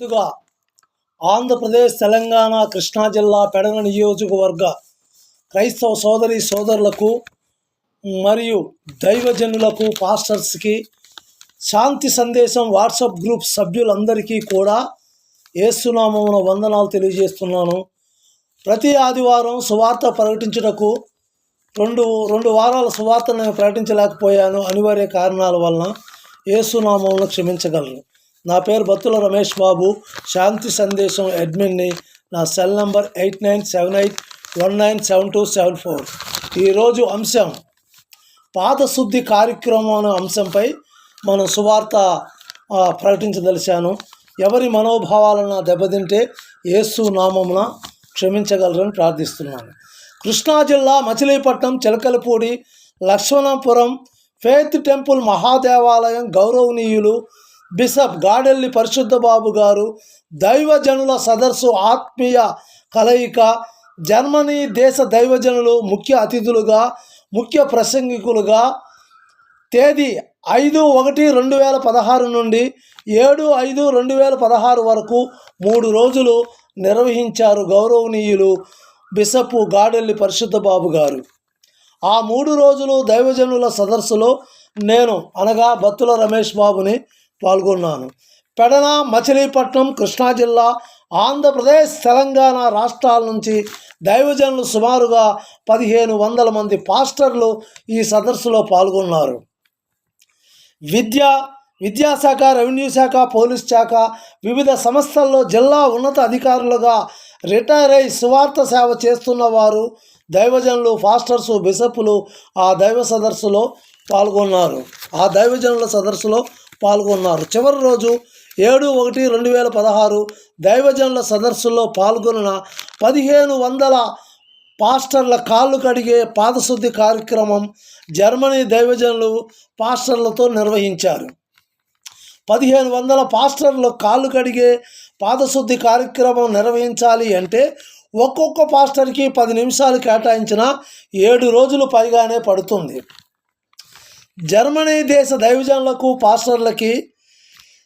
ముందుగా ఆంధ్రప్రదేశ్ తెలంగాణ కృష్ణా జిల్లా పెడన నియోజకవర్గ క్రైస్తవ సోదరి సోదరులకు మరియు దైవజనులకు పాస్టర్స్కి శాంతి సందేశం వాట్సాప్ గ్రూప్ సభ్యులందరికీ కూడా ఏసునామమున వందనాలు తెలియజేస్తున్నాను. ప్రతి ఆదివారం సువార్త ప్రకటించుటకు రెండు రెండు వారాల సువార్త నేను ప్రకటించలేకపోయాను. అనివార్య కారణాల వలన ఏసునామంలో క్షమించగలను. నా పేరు బత్తుల రమేష్ బాబు. శాంతి సందేశం అడ్మిన్ని. నా cell number eight nine seven eight one nine seven two seven four. ఈరోజు అంశం పాదశుద్ధి కార్యక్రమం అనే అంశంపై మనం సువార్త ప్రకటించదలిశాను ప్రకటించదలిచాను. ఎవరి మనోభావాలను దెబ్బతింటే యేసు నామమున క్షమించగలరని ప్రార్థిస్తున్నాను. కృష్ణా జిల్లా మచిలీపట్నం చిలకలపూడి లక్ష్మణపురం ఫేత్ టెంపుల్ మహాదేవాలయం గౌరవనీయులు బిషప్ గాడెల్లి పరిశుద్ధ బాబు గారు దైవజనుల సదస్సు ఆత్మీయ కలయిక జర్మనీ దేశ దైవజనులు ముఖ్య అతిథులుగా ముఖ్య ప్రసంగికులుగా తేదీ ఐదు ఒకటి రెండు వేల పదహారు నుండి ఏడు ఐదు రెండు వేల పదహారు వరకు మూడు రోజులు నిర్వహించారు గౌరవనీయులు బిషప్ గాడెల్లి పరిశుద్ధ బాబు గారు. ఆ మూడు రోజులు దైవజనుల సదస్సులో నేను అనగా బత్తుల రమేష్ బాబుని పాల్గొన్నాను. పెడన మచిలీపట్నం కృష్ణా జిల్లా ఆంధ్రప్రదేశ్ తెలంగాణ రాష్ట్రాల నుంచి దైవజనులు సుమారుగా పదిహేను వందల మంది పాస్టర్లు ఈ సదస్సులో పాల్గొన్నారు. విద్య విద్యాశాఖ రెవెన్యూ శాఖ పోలీస్ శాఖ వివిధ సంస్థల్లో జిల్లా ఉన్నత అధికారులుగా రిటైర్ అయి సువార్త సేవ చేస్తున్న వారు దైవజనులు ఫాస్టర్స్ బిషప్లు ఆ దైవ సదస్సులో పాల్గొన్నారు. ఆ దైవజనుల సదస్సులో పాల్గొన్నారు. చివరి రోజు ఏడు ఒకటి రెండు వేల పదహారు దైవజనుల సదస్సుల్లో పాల్గొన్న పదిహేను వందల పాస్టర్ల కాళ్ళు కడిగే పాదశుద్ధి కార్యక్రమం జర్మనీ దైవజనులు పాస్టర్లతో నిర్వహించారు. పదిహేను వందల పాస్టర్లు కాళ్ళు కడిగే పాదశుద్ధి కార్యక్రమం నిర్వహించాలి అంటే ఒక్కొక్క పాస్టర్కి పది నిమిషాలు కేటాయించిన ఏడు రోజులు పైగానే పడుతుంది. జర్మనీ దేశ దైవజనులకు పాస్టర్లకి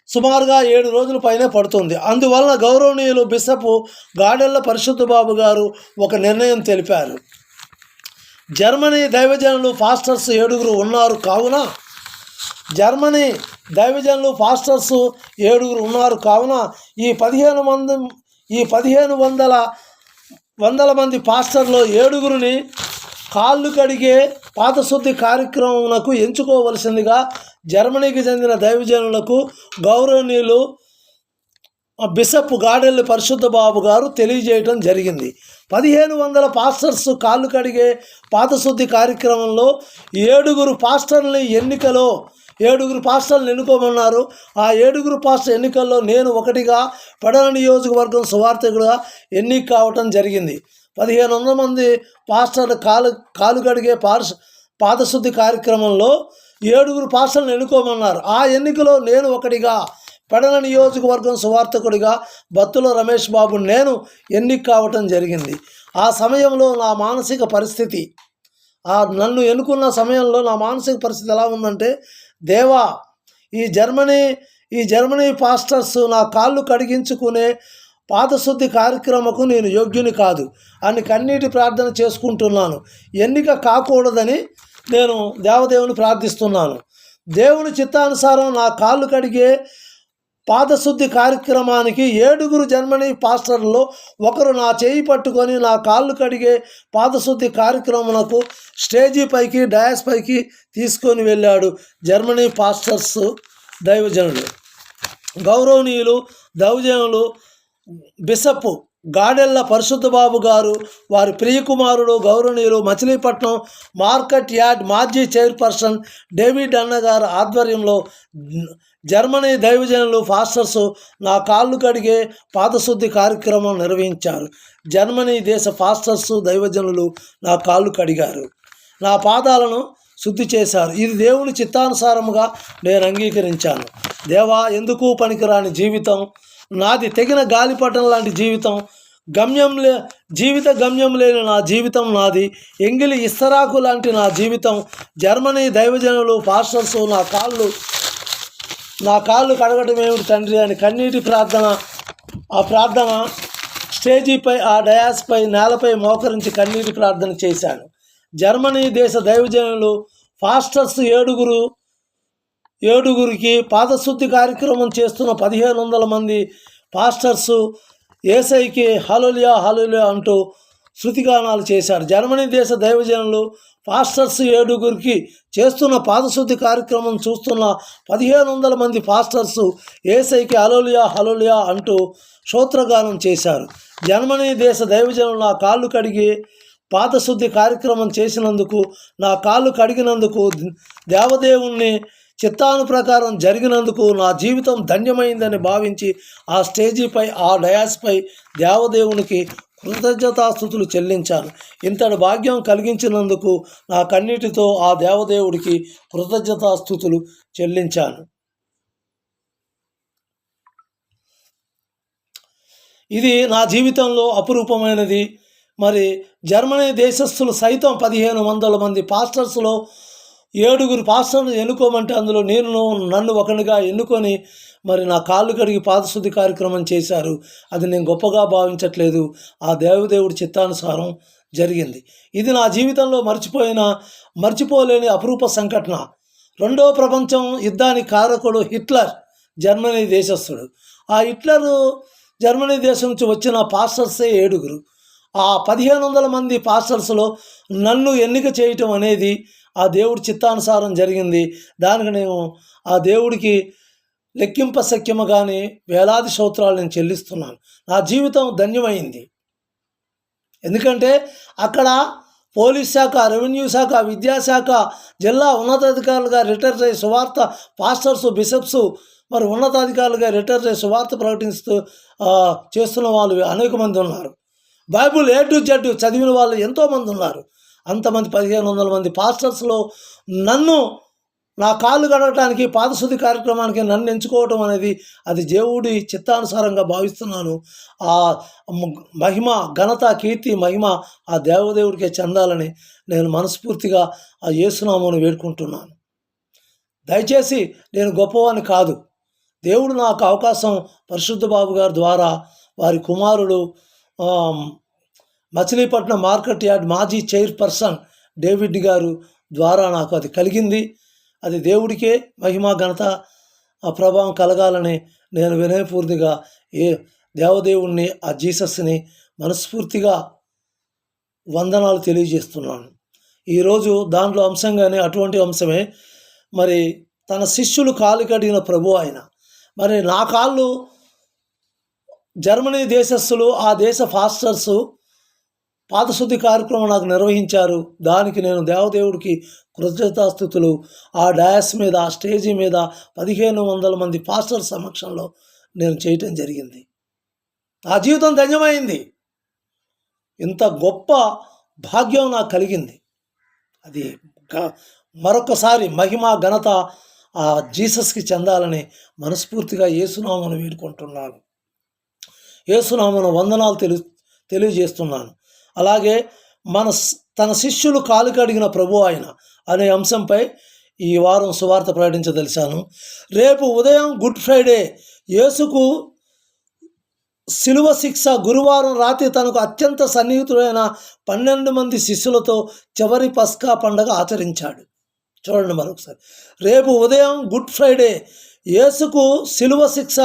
సుమారుగా ఏడు రోజుల పైనే పడుతుంది. అందువలన గౌరవనీయులు బిషప్ గాడెళ్ళ పరిశుద్ధ బాబు గారు ఒక నిర్ణయం తెలిపారు. జర్మనీ దైవజనులు ఫాస్టర్స్ ఏడుగురు ఉన్నారు కావున జర్మనీ దైవజనులు ఫాస్టర్స్ ఏడుగురు ఉన్నారు కావున ఈ పదిహేను మంది ఈ పదిహేను వందల వందల మంది పాస్టర్లు ఏడుగురిని కాళ్ళు కడిగే పాతశుద్ధి కార్యక్రమమునకు ఎంచుకోవలసిందిగా జర్మనీకి చెందిన దైవజనులకు గౌరవనీయులు బిషప్ గాడెల్లి పరిశుద్ధ బాబు గారు తెలియజేయటం జరిగింది. పదిహేను వందల పాస్టర్స్ కాళ్ళు కడిగే పాతశుద్ధి కార్యక్రమంలో ఏడుగురు పాస్టర్ని ఎన్నికలో ఏడుగురు పాస్టర్లను ఎన్నుకోమన్నారు. ఆ ఏడుగురు పాస్టర్ ఎన్నికల్లో నేను ఒకటిగా పడన నియోజకవర్గం సువార్థకుడుగా ఎన్నిక కావటం జరిగింది. పదిహేను వందల మంది పాస్టర్లు కాలు కాలు కడిగే పార్స్ పాదశుద్ధి కార్యక్రమంలో ఏడుగురు పాస్టర్లను ఎన్నుకోమన్నారు. ఆ ఎన్నికలో నేను ఒకటిగా పెడల నియోజకవర్గం సువార్థకుడిగా బత్తుల రమేష్ బాబు నేను ఎన్నిక కావటం జరిగింది. ఆ సమయంలో నా మానసిక పరిస్థితి ఆ నన్ను ఎన్నుకున్న సమయంలో నా మానసిక పరిస్థితి ఎలా ఉందంటే దేవా ఈ జర్మనీ ఈ జర్మనీ పాస్టర్స్ నా కాళ్ళు కడిగించుకునే పాదశుద్ధి కార్యక్రమకు నేను యోగ్యుని కాదు. అని కన్నీటి ప్రార్థన చేసుకుంటున్నాను. ఎన్నిక కాకూడదని నేను దేవదేవుని ప్రార్థిస్తున్నాను. దేవుని చిత్తానుసారం నా కాళ్ళు కడిగే పాదశుద్ధి కార్యక్రమానికి ఏడుగురు జర్మనీ పాస్టర్లో ఒకరు నా చేయి పట్టుకొని నా కాళ్ళు కడిగే పాదశుద్ధి కార్యక్రమమునకు స్టేజీ పైకి డయాస్ పైకి తీసుకొని వెళ్ళాడు జర్మనీ పాస్టర్స్ దైవజనులు. గౌరవనీయులు దైవజనులు బిషప్ గాడెల్ల పరిశుద్ధబాబు గారు వారి ప్రియకుమారుడు గౌరవనీయులు మచిలీపట్నం మార్కెట్ యార్డ్ మాజీ చైర్పర్సన్ డేవిడ్ అన్న గారి ఆధ్వర్యంలో జర్మనీ దైవజనులు ఫాస్టర్స్ నా కాళ్ళు కడిగే పాదశుద్ధి కార్యక్రమం నిర్వహించారు. జర్మనీ దేశ ఫాస్టర్స్ దైవజనులు నా కాళ్ళు కడిగారు. నా పాదాలను శుద్ధి చేశారు. ఇది దేవుని చిత్తానుసారముగా నేను అంగీకరించాను. దేవా ఎందుకు పనికిరాని జీవితం? నాది తెగిన గాలిపటం లాంటి జీవితం. గమ్యం లే జీవిత గమ్యం లేని నా జీవితం నాది. ఎంగిలి ఇస్తరాకు లాంటి నా జీవితం. జర్మనీ దైవజనులు పాస్టర్స్ నా కాళ్ళు నా కాళ్ళు కడగటం ఏమిటి తండ్రి అని కన్నీటి ప్రార్థన ఆ ప్రార్థన స్టేజీపై ఆ డయాస్పై నేలపై మోకరించి కన్నీటి ప్రార్థన చేశాను. జర్మనీ దేశ దైవజనులు ఫాస్టర్స్ ఏడుగురు ఏడుగురికి పాదశుద్ధి కార్యక్రమం చేస్తున్న పదిహేను వందల మంది పాస్టర్స్ ఏసైకి హలోలియా హలోలియా అంటూ శృతిగానాలు చేశారు. జర్మనీ దేశ దైవజనులు పాస్టర్స్ ఏడుగురికి చేస్తున్న పాదశుద్ధి కార్యక్రమం చూస్తున్న పదిహేను వందల మంది పాస్టర్స్ ఏసైకి హలోలియా హలోలియా అంటూ శ్రోత్రగానం చేశారు. జర్మనీ దేశ దైవజనులు నా కాళ్ళు కడిగి పాదశుద్ధి కార్యక్రమం చేసినందుకు నా కాళ్ళు కడిగినందుకు దేవదేవుణ్ణి చిత్తాను ప్రకారం జరిగినందుకు నా జీవితం ధన్యమైందని భావించి ఆ స్టేజీపై ఆ డయాస్పై దేవదేవునికి కృతజ్ఞతాస్థుతులు చెల్లించాను. ఇంతటి భాగ్యం కలిగించినందుకు నా కన్నీటితో ఆ దేవదేవుడికి కృతజ్ఞతాస్థుతులు చెల్లించాను. ఇది నా జీవితంలో అపురూపమైనది. మరి జర్మనీ దేశస్థులు సైతం పదిహేను వందల మంది పాస్టర్స్లో ఏడుగురు పాస్టర్లు ఎన్నుకోమంటే అందులో నేను నన్ను ఒకనిగా ఎన్నుకొని మరి నా కాళ్ళు కడిగి పాదశుద్ధి కార్యక్రమం చేశారు. అది నేను గొప్పగా భావించట్లేదు. ఆ దేవదేవుడి చిత్తానుసారం జరిగింది. ఇది నా జీవితంలో మర్చిపోయిన మర్చిపోలేని అపురూప సంఘటన. రెండో ప్రపంచం యుద్ధానికి కారకుడు హిట్లర్ జర్మనీ దేశస్థుడు. ఆ హిట్లర్ జర్మనీ దేశం నుంచి వచ్చిన పాస్టర్సే ఏడుగురు. ఆ పదిహేను వందల మంది పాస్టర్స్లో నన్ను ఎన్నిక చేయటం అనేది ఆ దేవుడి చిత్తానుసారం జరిగింది. దానికి నేను ఆ దేవుడికి లెక్కింపశక్యము కానీ వేలాది స్తోత్రాలు నేను చెల్లిస్తున్నాను. నా జీవితం ధన్యమైంది. ఎందుకంటే అక్కడ పోలీస్ శాఖ రెవెన్యూ శాఖ విద్యాశాఖ జిల్లా ఉన్నతాధికారులుగా రిటైర్ అయ్యి సువార్త పాస్టర్స్ బిషప్స్ మరి ఉన్నతాధికారులుగా రిటైర్ అయ్యి సువార్త ప్రకటిస్తూ చేస్తున్న వాళ్ళు అనేక మంది ఉన్నారు. బైబుల్ ఏ టు జెడ్ చదివిన వాళ్ళు ఎంతోమంది ఉన్నారు. అంతమంది పదిహేను వందల మంది పాస్టర్స్లో నన్ను నా కాళ్ళు గడవటానికి పాదశుద్ధి కార్యక్రమానికి నన్ను ఎంచుకోవటం అనేది అది దేవుడి చిత్తానుసారంగా భావిస్తున్నాను. ఆ మహిమ ఘనత కీర్తి మహిమ ఆ దేవదేవుడికే చెందాలని నేను మనస్ఫూర్తిగా ఆ యేసునామను వేడుకుంటున్నాను. దయచేసి నేను గొప్పవాని కాదు. దేవుడు నాకు అవకాశం పరిశుద్ధ బాబు గారి ద్వారా వారి కుమారుడు మచిలీపట్నం మార్కెట్ యార్డ్ మాజీ చైర్పర్సన్ డేవిడ్ గారు ద్వారా నాకు అది కలిగింది. అది దేవుడికే మహిమా ఘనత ఆ ప్రభావం కలగాలని నేను వినయపూర్తిగా ఏ దేవదేవుణ్ణి ఆ జీసస్ని మనస్ఫూర్తిగా వందనాలు తెలియజేస్తున్నాను. ఈరోజు దాంట్లో అంశంగానే అటువంటి అంశమే. మరి తన శిష్యులు కాలు కడిగిన ప్రభు ఆయన. మరి నా కాళ్ళు జర్మనీ దేశస్థులు ఆ దేశ ఫాస్టర్సు పాదశుద్ధి కార్యక్రమం నాకు నిర్వహించారు. దానికి నేను దేవదేవుడికి కృతజ్ఞతాస్థుతులు. ఆ డయాస్ మీద ఆ స్టేజీ మీద పదిహేను వందల మంది పాస్టర్ సమక్షంలో నేను చేయటం జరిగింది. నా జీవితం ధన్యమైంది. ఇంత గొప్ప భాగ్యం నాకు కలిగింది. అది గ- మరొకసారి మహిమ ఘనత ఆ జీసస్కి చెందాలని మనస్ఫూర్తిగా యేసునామను వేడుకుంటున్నాను. యేసునామను వందనాలు తెలి తెలియజేస్తున్నాను. అలాగే మన స్- తన శిష్యులు కాలు కడిగిన ప్రభు ఆయన అనే అంశంపై ఈ వారం సువార్త ప్రకటించదలిశాను రేపు ఉదయం గుడ్ ఫ్రైడే యేసుకు శిలువ శిక్ష గురువారం రాత్రి తనకు అత్యంత సన్నిహితుడైన పన్నెండు మంది శిష్యులతో చివరి పస్కా పండగ ఆచరించాడు. చూడండి మరొకసారి. రేపు ఉదయం గుడ్ ఫ్రైడే యేసుకు శిలువ శిక్ష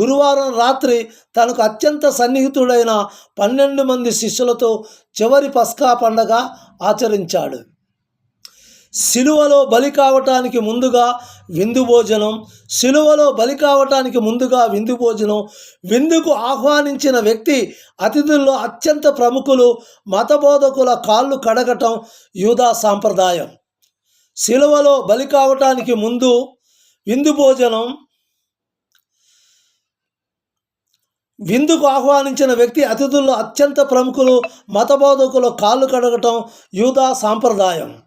గురువారం రాత్రి తనకు అత్యంత సన్నిహితుడైన పన్నెండు మంది శిష్యులతో చివరి పస్కా పండగ ఆచరించాడు. సిలువలో బలి కావటానికి ముందుగా విందు భోజనం సిలువలో బలి కావటానికి ముందుగా విందు భోజనం విందుకు ఆహ్వానించిన వ్యక్తి అతిథుల్లో అత్యంత ప్రముఖులు మతబోధకుల కాళ్ళు కడగటం యూదా సాంప్రదాయం. సిలువలో బలి కావటానికి ముందు విందు భోజనం. విందుకు ఆహ్వానించిన వ్యక్తి అతిథుల్లో అత్యంత ప్రముఖులు మతబోధకులు కాళ్ళు కడగటం యూదా సాంప్రదాయం.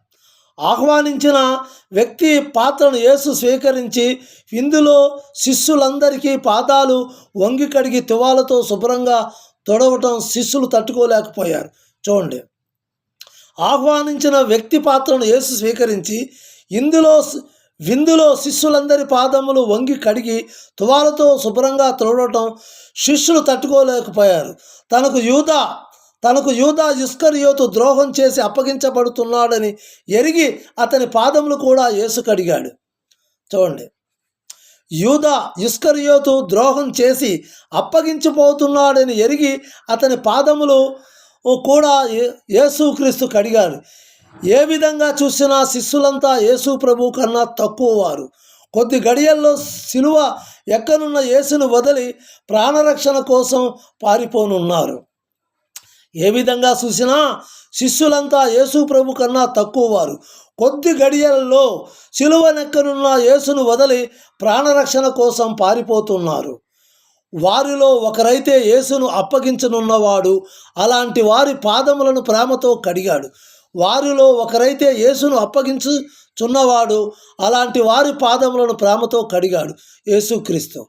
ఆహ్వానించిన వ్యక్తి పాత్రను యేసు స్వీకరించి విందులో శిష్యులందరికీ పాదాలు వంగి కడిగి తువాలతో శుభ్రంగా తొడవటం శిష్యులు తట్టుకోలేకపోయారు. చూడండి. ఆహ్వానించిన వ్యక్తి పాత్రను యేసు స్వీకరించి ఇందులో విందులో శిష్యులందరి పాదములు వంగి కడిగి తువాలతో శుభ్రంగా తుడవటం శిష్యులు తట్టుకోలేకపోయారు. తనకు యూద తనకు యూదా ఇస్కరియోతు ద్రోహం చేసి అప్పగించబడుతున్నాడని ఎరిగి అతని పాదములు కూడా యేసు కడిగాడు. చూడండి. యూదా ఇస్కరియోతు ద్రోహం చేసి అప్పగించిపోతున్నాడని ఎరిగి అతని పాదములు కూడా యేసుక్రీస్తు కడిగాడు. ఏ విధంగా చూసినా శిష్యులంతా యేసు ప్రభు కన్నా తక్కువ వారు. కొద్ది గడియల్లో సిలువ ఎక్కనున్న యేసును వదిలి ప్రాణరక్షణ కోసం పారిపోనున్నారు. ఏ విధంగా చూసినా శిష్యులంతా యేసు ప్రభు కన్నా తక్కువ వారు. కొద్ది గడియలలో సిలువనెక్కనున్న యేసును వదిలి ప్రాణరక్షణ కోసం పారిపోతున్నారు. వారిలో ఒకరైతే యేసును అప్పగించనున్నవాడు. అలాంటి వారి పాదములను ప్రేమతో కడిగాడు. వారిలో ఒకరైతే యేసును అప్పగించుచున్నవాడు అలాంటి వారి పాదములను ప్రేమతో కడిగాడు యేసుక్రీస్తు.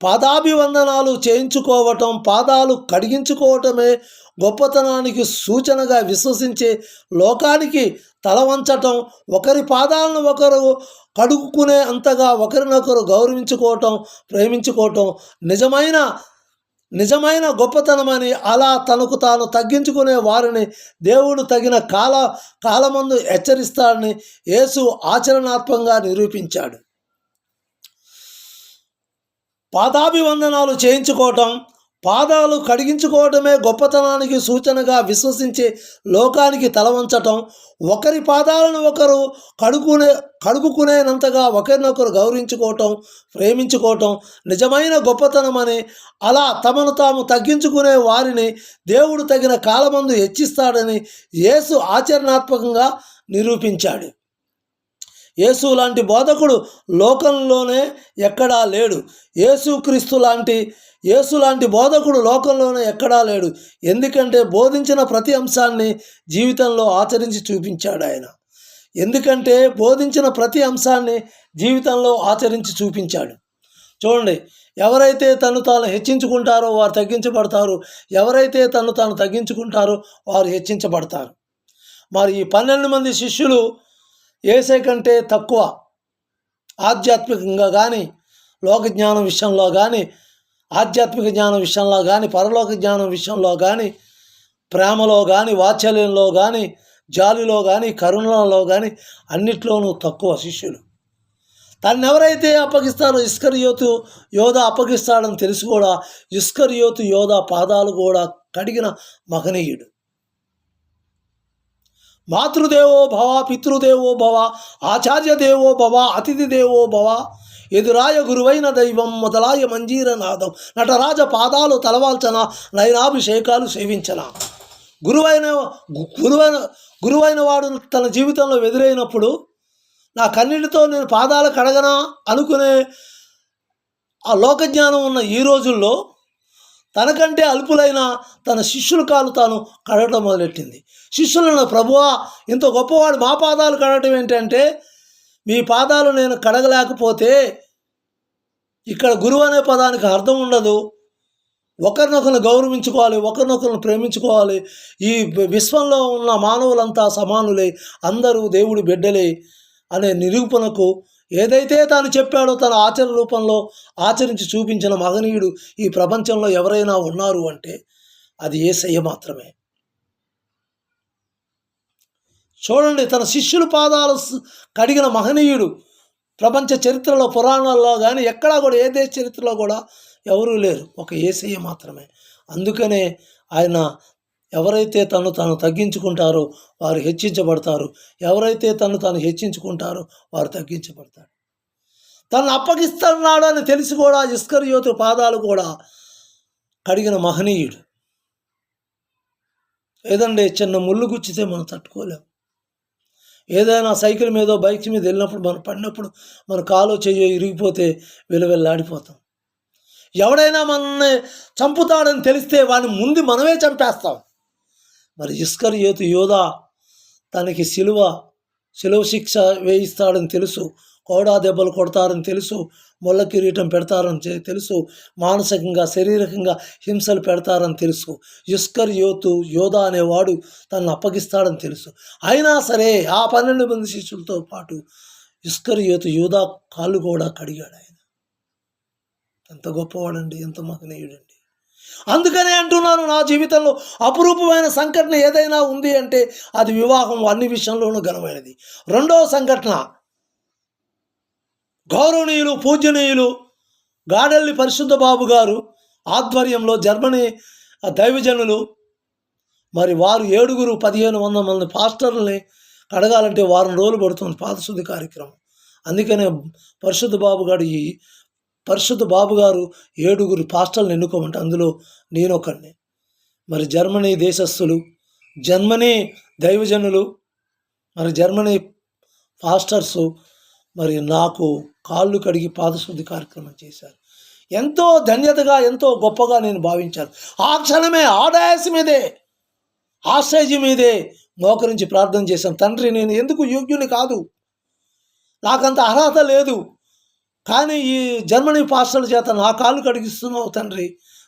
పాదాభివందనాలు చేయించుకోవటం పాదాలు కడిగించుకోవటమే గొప్పతనానికి సూచనగా విశ్వసించే లోకానికి తల వంచటం ఒకరి పాదాలను ఒకరు కడుక్కునే అంతగా ఒకరినొకరు గౌరవించుకోవటం ప్రేమించుకోవటం నిజమైన నిజమైన గొప్పతనమని అలా తనకు తాను తగ్గించుకునే వారిని దేవుడు తగిన కాల కాలమందు హెచ్చరిస్తాడని యేసు ఆచరణాత్మకంగా నిరూపించాడు. పాదాభివందనాలు చేయించుకోవటం పాదాలు కడిగించుకోవడమే గొప్పతనానికి సూచనగా విశ్వసించే లోకానికి తల వంచటం. ఒకరి పాదాలను ఒకరు కడుక్కునే కడుపుకునేనంతగా ఒకరినొకరు గౌరవించుకోవటం ప్రేమించుకోవటం నిజమైన గొప్పతనమని అలా తమను తాము తగ్గించుకునే వారిని దేవుడు తగిన కాలమందు హెచ్చిస్తాడని యేసు ఆచరణాత్మకంగా నిరూపించాడు. యేసు లాంటి బోధకుడు లోకంలోనే ఎక్కడా లేడు. యేసుక్రీస్తు లాంటి యేసు లాంటి బోధకుడు లోకంలోనే ఎక్కడా లేడు. ఎందుకంటే బోధించిన ప్రతి అంశాన్ని జీవితంలో ఆచరించి చూపించాడు ఆయన. ఎందుకంటే బోధించిన ప్రతి అంశాన్ని జీవితంలో ఆచరించి చూపించాడు. చూడండి ఎవరైతే తను తాను హెచ్చించుకుంటారో వారు తగ్గించబడతారు. ఎవరైతే తను తాను తగ్గించుకుంటారో వారు హెచ్చించబడతారు. మరి ఈ పన్నెండు మంది శిష్యులు ఏసై కంటే తక్కువ ఆధ్యాత్మికంగా కానీ లోక జ్ఞానం విషయంలో కానీ ఆధ్యాత్మిక జ్ఞానం విషయంలో కానీ పరలోక జ్ఞానం విషయంలో కానీ ప్రేమలో కానీ వాత్సల్యంలో కానీ జాలిలో కానీ కరుణలో కానీ అన్నిట్లోనూ తక్కువ శిష్యులు. తను ఎవరైతే అప్పగిస్తారో ఇస్కరియోతు యోధ అప్పగిస్తాడని తెలిసి కూడా ఇస్కరియోతు యోధ పాదాలు కూడా కడిగిన మహనీయుడు. మాతృదేవో భవ పితృదేవో భవ ఆచార్య దేవో భవ అతిథి దేవో భవ. ఎదురాయ గురువైన దైవం మొదలాయ మంజీరనాథం నటరాజ పాదాలు తలవాల్చన నయనాభిషేకాలు సేవించన. గురువైన గురువైన గురువైన వాడు తన జీవితంలో ఎదురైనప్పుడు నా కన్నీటితో నేను పాదాలు కడగనా అనుకునే ఆ లోకజ్ఞానం ఉన్న ఈ రోజుల్లో తనకంటే అల్పులైన తన శిష్యుల కాలు తాను కడగటం మొదలెట్టింది. శిష్యులను ప్రభువా ఇంత గొప్పవాడు మా పాదాలు కడగటం ఏంటంటే మీ పాదాలు నేను కడగలేకపోతే ఇక్కడ గురువు అనే పదానికి అర్థం ఉండదు. ఒకరినొకరిని గౌరవించుకోవాలి ఒకరినొకరిని ప్రేమించుకోవాలి. ఈ విశ్వంలో ఉన్న మానవులంతా సమానులే అందరూ దేవుడి బిడ్డలే అనే నిరూపణకు ఏదైతే తాను చెప్పాడో తన ఆచరణ రూపంలో ఆచరించి చూపించిన మహనీయుడు ఈ ప్రపంచంలో ఎవరైనా ఉన్నారు అంటే అది ఏసయ్య మాత్రమే. చూడండి తన శిష్యుల పాదాలు కడిగిన మహనీయుడు ప్రపంచ చరిత్రలో పురాణాల్లో కానీ ఎక్కడా కూడా ఏ దేశ చరిత్రలో కూడా ఎవరూ లేరు. ఒక ఏసయ్య మాత్రమే. అందుకనే ఆయన ఎవరైతే తను తాను తగ్గించుకుంటారో వారు హెచ్చించబడతారు. ఎవరైతే తను తాను హెచ్చించుకుంటారో వారు తగ్గించబడతారు. తను అప్పగిస్తున్నాడు అని తెలిసి కూడా ఇస్కరియోతు పాదాలు కూడా కడిగిన మహనీయుడు. ఏదండి చిన్న ముళ్ళు గుచ్చితే మనం తట్టుకోలేం. ఏదైనా సైకిల్ మీద బైక్ మీద వెళ్ళినప్పుడు మనం పడినప్పుడు మన కాలో చెయ్యో ఇరిగిపోతే విలువెల్లాడిపోతాం. ఎవడైనా మనల్ని చంపుతాడని తెలిస్తే వాడిని ముందు మనమే చంపేస్తాం. మరి ఇస్కర్ యోతు యోధా తనకి సిలువ సిలువ శిక్ష వేయిస్తాడని తెలుసు కోడా దెబ్బలు కొడతారని తెలుసు ముళ్ళ కిరీటం పెడతారని తెలుసు మానసికంగా శారీరకంగా హింసలు పెడతారని తెలుసు. యుష్కర్ యోతు యోధా అనేవాడు తనను అప్పగిస్తాడని తెలుసు. అయినా సరే ఆ పన్నెండు మంది శిష్యులతో పాటు యుష్కర్ యోతు యోధా కాళ్ళు కూడా కడిగాడు ఆయన. ఎంత గొప్పవాడండి ఎంత మహనీయుడండి. అందుకనే అంటున్నాను నా జీవితంలో అపురూపమైన సంఘటన ఏదైనా ఉంది అంటే అది వివాహం అన్ని విషయంలోనూ ఘనమైనది. రెండవ సంఘటన గౌరవనీయులు పూజనీయులు గాడల్లి పరిశుద్ధ బాబు గారు ఆధ్వర్యంలో జర్మనీ దైవజనులు మరి వారు ఏడుగురు పదిహేను వందల మంది పాస్టర్లని అడగాలంటే వారం రోజులు పడుతుంది పాదశుద్ధి కార్యక్రమం. అందుకనే పరిశుద్ధ బాబు గారు ఈ పరిశుద్ధ బాబు గారు ఏడుగురు పాస్టర్లను ఎన్నుకోమంటే అందులో నేను ఒకడిని మరి జర్మనీ దేశస్థులు జర్మనీ దైవజనులు మరి జర్మనీ పాస్టర్స్ మరి నాకు కాళ్ళు కడిగి పాదశుద్ధి కార్యక్రమం చేశారు. ఎంతో ధన్యతగా ఎంతో గొప్పగా నేను భావించాను. ఆ క్షణమే ఆదాయసి మీదే ఆ మీదే మోకరించి ప్రార్థన చేశాను. తండ్రి నేను ఎందుకు యోగ్యుని కాదు? నాకంత అర్హత లేదు. కానీ ఈ జర్మనీ పాస్టర్ల చేత నా కాళ్ళు కడిగిస్తున్నావు తండ్రి.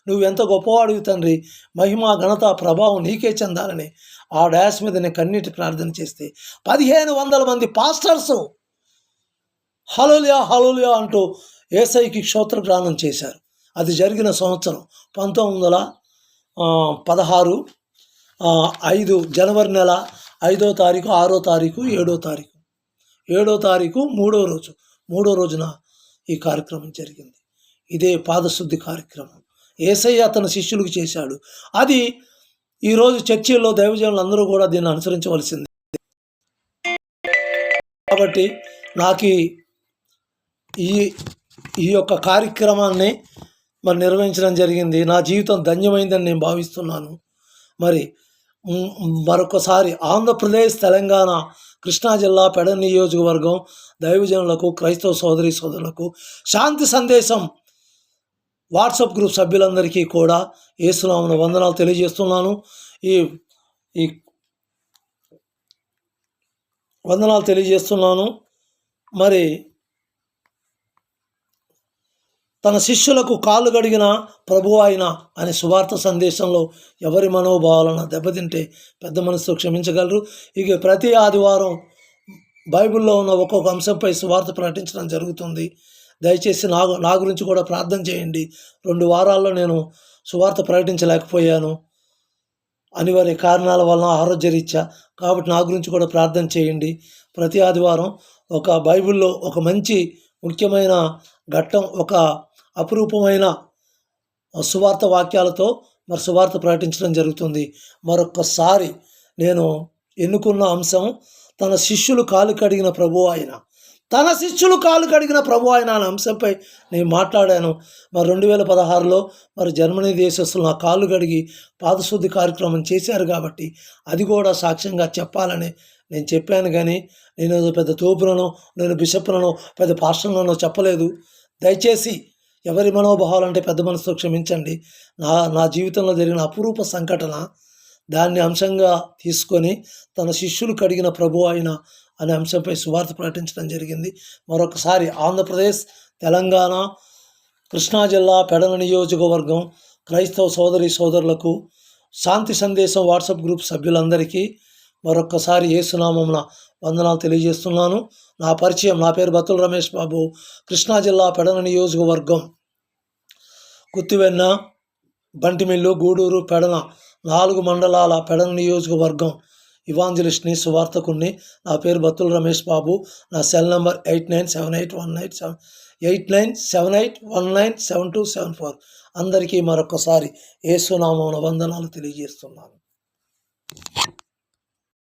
నువ్వు ఎంత గొప్పవాడివి తండ్రి. మహిమ ఘనత ప్రభావం నీకే చెందాలని ఆ డాష్ మీద నేను కన్నీటి ప్రార్థన చేస్తే పదిహేను వందల మంది పాస్టర్స్ హలోలియా హలోలియా అంటూ ఏసైకి క్షోత్రగ్రానం చేశారు. అది జరిగిన సంవత్సరం పంతొమ్మిది వందల పదహారు ఐదు జనవరి నెల ఐదో తారీఖు ఆరో తారీఖు ఏడో తారీఖు. ఏడో తారీఖు మూడో రోజు. మూడో రోజున ఈ కార్యక్రమం జరిగింది. ఇదే పాదశుద్ధి కార్యక్రమం. ఏసయ్య తన శిష్యులకు చేశాడు. అది ఈరోజు చర్చిల్లో దైవజనులు అందరూ కూడా దీన్ని అనుసరించవలసింది. కాబట్టి నాకు ఈ- ఈ యొక్క కార్యక్రమాన్ని మరి నిర్వహించడం జరిగింది. నా జీవితం ధన్యమైందని నేను భావిస్తున్నాను. మరి మరొకసారి ఆంధ్రప్రదేశ్ తెలంగాణ కృష్ణా జిల్లా పెడ నియోజకవర్గం దైవజనులకు క్రైస్తవ సోదరి సోదరులకు శాంతి సందేశం. వాట్సాప్ గ్రూప్ సభ్యులందరికీ కూడా ఏసునామను వందనాలు తెలియజేస్తున్నాను. ఈ ఈ వందనాలు తెలియజేస్తున్నాను. మరి తన శిష్యులకు కాళ్ళు గడిగిన ప్రభు ఆయన అనే సువార్త సందేశంలో ఎవరి మనోభావాలను దెబ్బతింటే పెద్ద మనసుతో క్షమించగలరు. ఇక ప్రతి ఆదివారం బైబిల్లో ఉన్న ఒక్కొక్క అంశంపై సువార్త ప్రకటించడం జరుగుతుంది. దయచేసి నా నా గురించి కూడా ప్రార్థన చేయండి. రెండు వారాల్లో నేను సువార్త ప్రకటించలేకపోయాను. అనివార్య కారణాల వలన ఆరోగ్యరీత్యా కాబట్టి నా గురించి కూడా ప్రార్థన చేయండి. ప్రతి ఆదివారం ఒక బైబిల్లో ఒక మంచి ముఖ్యమైన ఘట్టం ఒక అపురూపమైన సువార్త వాక్యాలతో మరి సువార్త ప్రకటించడం జరుగుతుంది. మరొక్కసారి నేను ఎన్నుకున్న అంశం తన శిష్యులు కాలు కడిగిన ప్రభు ఆయన. తన శిష్యులు కాలు కడిగిన ప్రభు ఆయన అనే అంశంపై నేను మాట్లాడాను. మరి రెండు వేల పదహారులో మరి జర్మనీ దేశస్తులు నా కాళ్ళు కడిగి పాదశుద్ధి కార్యక్రమం చేశారు కాబట్టి అది కూడా సాక్ష్యంగా చెప్పాలని నేను చెప్పాను కానీ నేను పెద్ద తోపులను నేను బిషప్లను పెద్ద పాస్టర్లను చెప్పలేదు. దయచేసి ఎవరి మనోభావాలంటే పెద్ద మనసుతో క్షమించండి. నా నా జీవితంలో జరిగిన అపురూప సంఘటన దాన్ని అంశంగా తీసుకొని తన శిష్యులు కడిగిన ప్రభు అయిన అనే అంశంపై సువార్త ప్రకటించడం జరిగింది. మరొకసారి ఆంధ్రప్రదేశ్ తెలంగాణ కృష్ణా జిల్లా పెడల నియోజకవర్గం క్రైస్తవ సోదరి సోదరులకు శాంతి సందేశం వాట్సాప్ గ్రూప్ సభ్యులందరికీ మరొక్కసారి ఏసునామమున వందనాలు తెలియజేస్తున్నాను. నా పరిచయం నా పేరు బతుల రమేష్ బాబు. కృష్ణా జిల్లా పెడన నియోజకవర్గం గుత్తివెన్న బంటిమిల్లు గూడూరు పెడన నాలుగు మండలాల పెడన నియోజకవర్గం. ఇవాంజలిస్ట్ని సువార్తకుణ్ణి నా పేరు బత్తుల రమేష్ బాబు. నా cell number eight nine seven eight one eight seven eight nine seven eight one nine seven two seven four. అందరికీ మరొకసారి ఏసునామం వందనాలు తెలియజేస్తున్నాను.